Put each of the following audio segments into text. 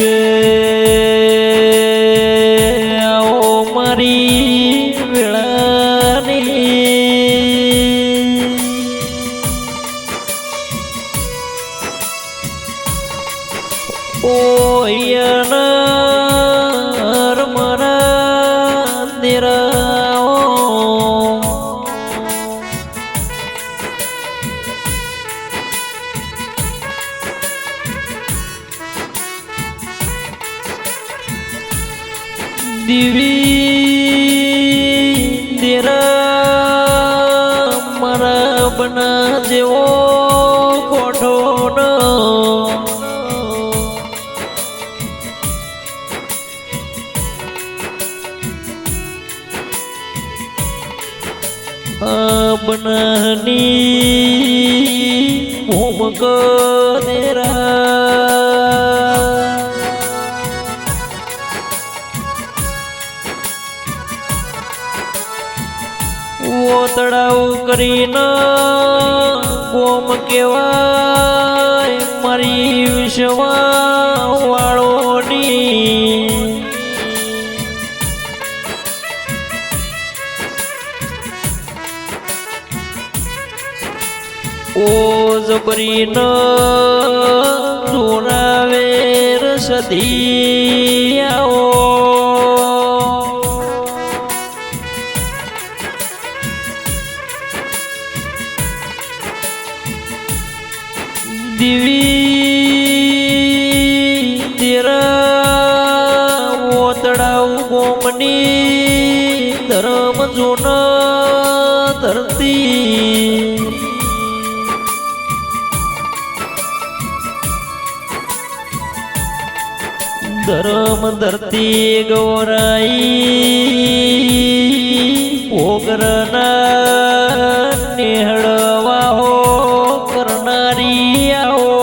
કે આવો મારી વેળાની. ઓયનર બના જેવો કોઠો બનની ભૂમક દેરા ઓતડાવ કરીને ગોમ કેવાય મારી વિશ્વા વાળોની ઓ જબરીન જોરાવે આવો ધર્મ ધરતી ગૌરાઈ ભોગરના નેહળવા હો કરનારી આવો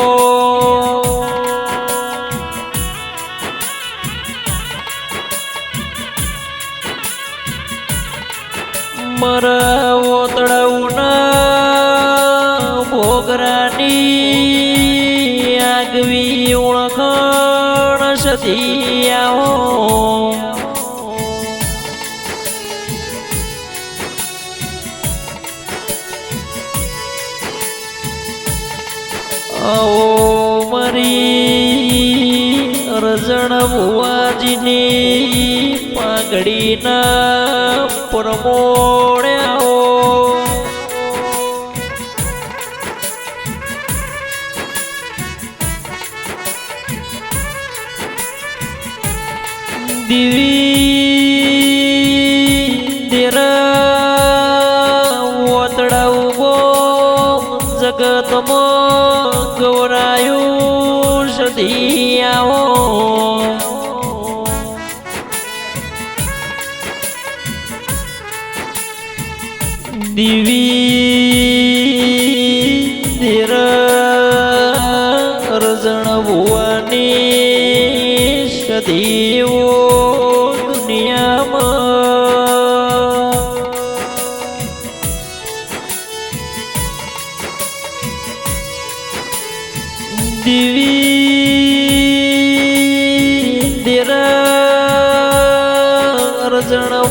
મરા ઓતળાઉના ભોગરાની આગવી સતી આવો આવો મરી રજણ ભુવાજીની પાઘડીના પરમોળ્યાઓ દિવી દેરા ઓતડાઉગો જગતમાં ગૌરાયું સધી આવો દિવી દેરા રજણ ભુવાની સદીઓ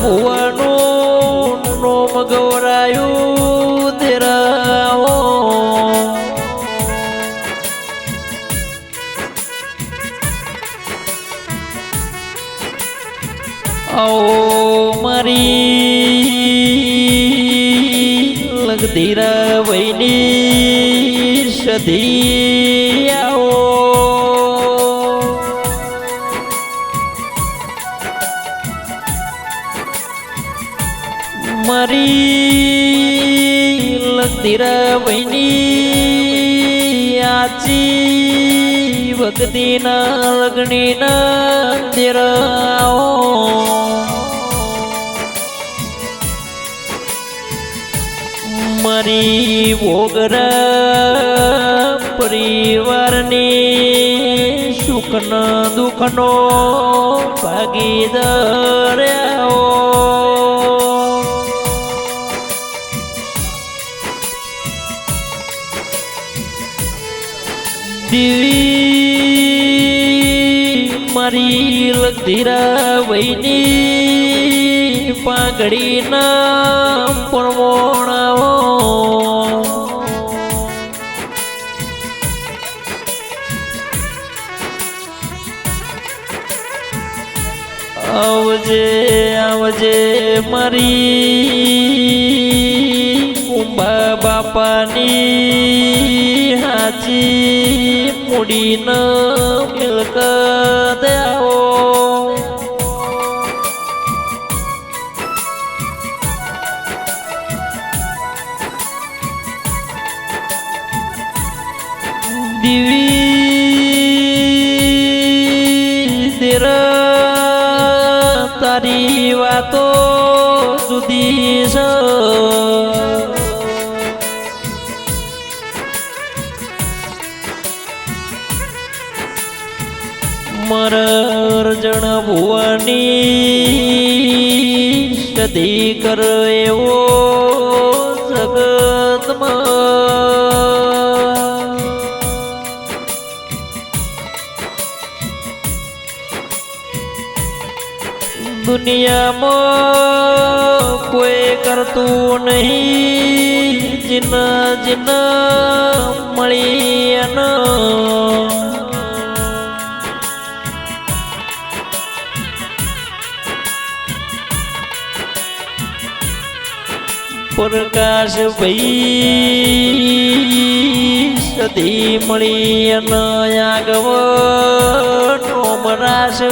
ભુવાનું નોમ ગૌરાયું તેરાઓ. આવો મારી લગધીરા વૈની સધી મારી લગધીરા વૈની આચી ભક્તિના લગ્નીના દેરાઓ. મારી ભોગરા પરિવારની સુખન દુઃખનો ભાગીદાર આવો. દિવી મારી લગધીરા વૈની પાઘડીના પરમોણાઓ આવજે આવજે મારી કુંભા બાપાની હાચી મૂડીન મિલકત આવો. દિવી તારી વાતો સદી કર એવો જગતમાં. દુનિયામાં કોઈ કરતું નહીં જીન જીન મળી એના પ્રકાશ ભાઈ સદી મળી આગવ નોમરાશ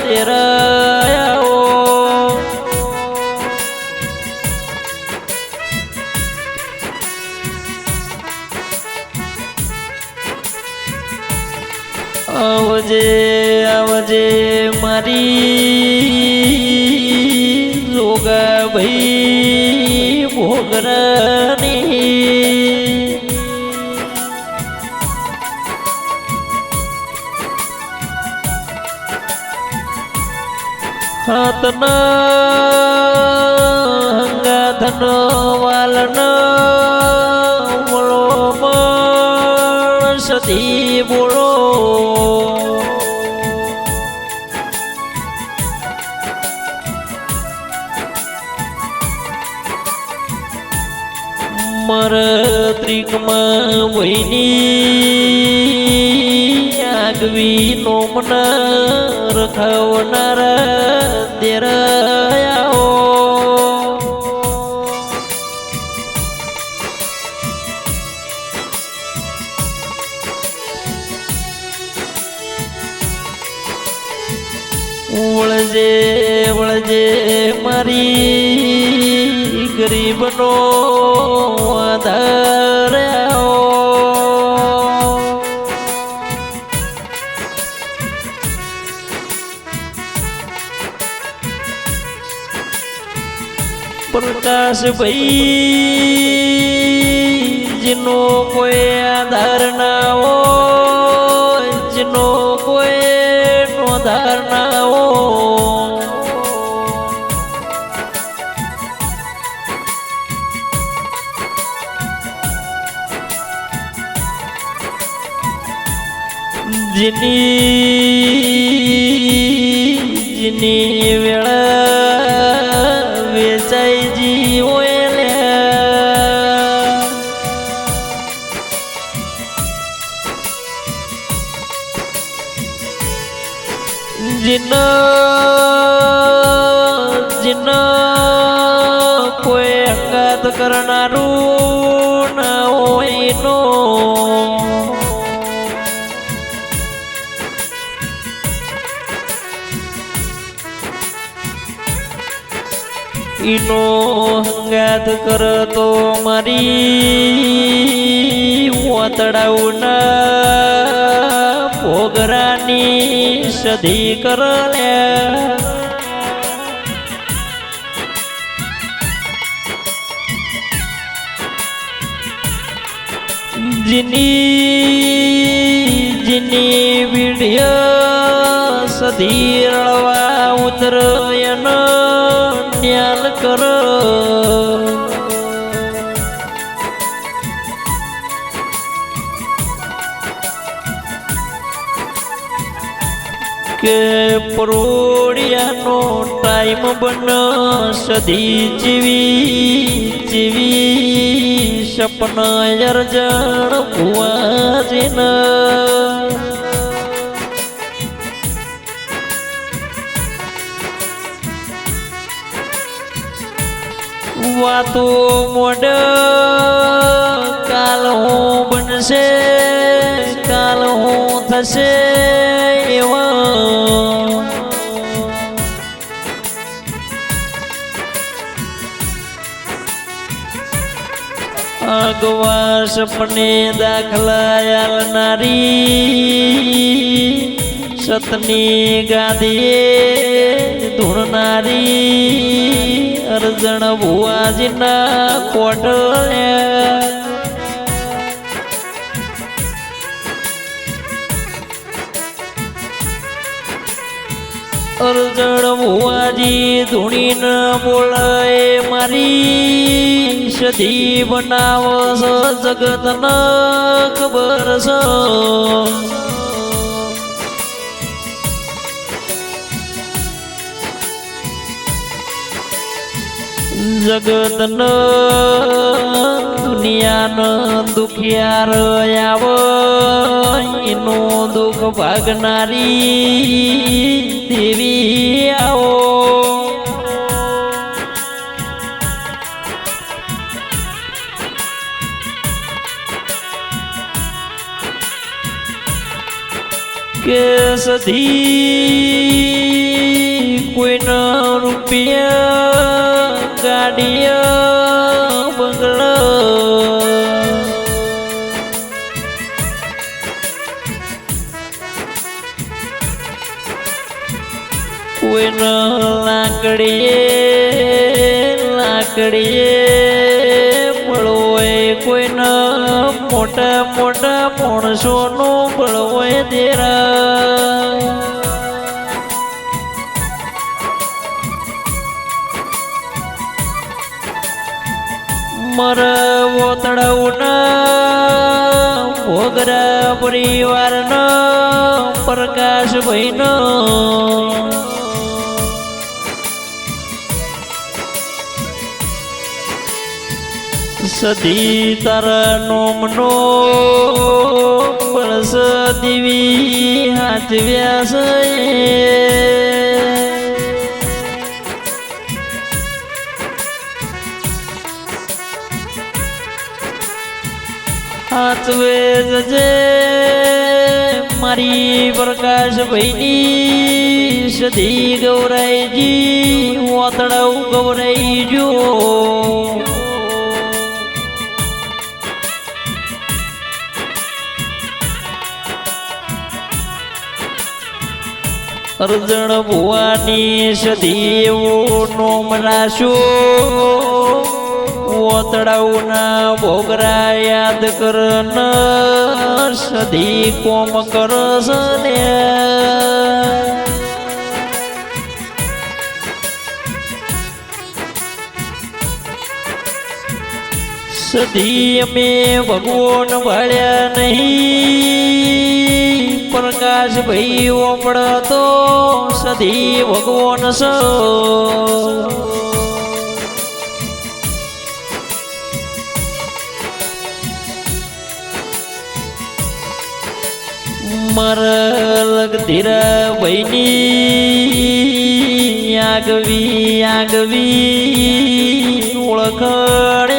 તેરાઓ આવજે આવજે મારી ભોગરાની હાથના હંગાથન વાલન મળો સતી બોલો મર ત્રિકમાં વહીની આગવી નોમના રખાવનારા દેરાયાઓ. વળજે વળજે મારી ગરીબનો આધાર પ્રકાશ ભાઈ જેનો કોઈ આધાર ના જેની ઈનો હંગાત કરતો મારી વતડાવના ભોગરાની સધી કરલ્યા જીની જીની વિડિયો સધી રળવા ઉતરયન કે પરોડિયાનો ટાઈમ બન સદી જીવી જીવી સપના અર્જણ ભુવાજીના. વાતો મોડ કાલ હું બનશે, કાલ હું થશે. અગવા સપને દાખલા યાલનારી સતની ગાદીએ ધૂણનારી. અર્જણ ભુવાજીના કોટલ્યા અર્જણ ભુવાજી ધૂણીને બોલાય મારી. સધી બનાવ જગત ન ખબર છે જગતન દુનિયાનો દુખિયાર આવ એનું દુઃખ ભાગનારી દેવી આવો. સધી કોઈના રૂપિયા ગાડિયા બંગલા. કોઈના લાકડીએ લાકડીએ મળોય કોઈના મોટા મોટા માણસોનો બળવોય દેરા. મર વોતડાઉના ભોગરા પરિવારના પ્રકાશભાઈનો સદી તારા નોમનો બળસ દેવી હાથ વ્યાસ. હાથવે જજે મારી પ્રકાશ ભાઈની સદી ગૌરાઈજી વાતડાઉ ગૌરાઈ જો અર્જણ ભુવાની સદીવો નોમ રાશો ઓતડાઉના ભોગરા યાદ કરન સદી કોમ કર ને સદી અમે ભગવાન ભળ્યા નહીં. પ્રકાશ ભાઈ ઓમળ તો સદી ભગવાન સ. મર લગધીરા ભાઈની આગવી આગવી ઓળખણ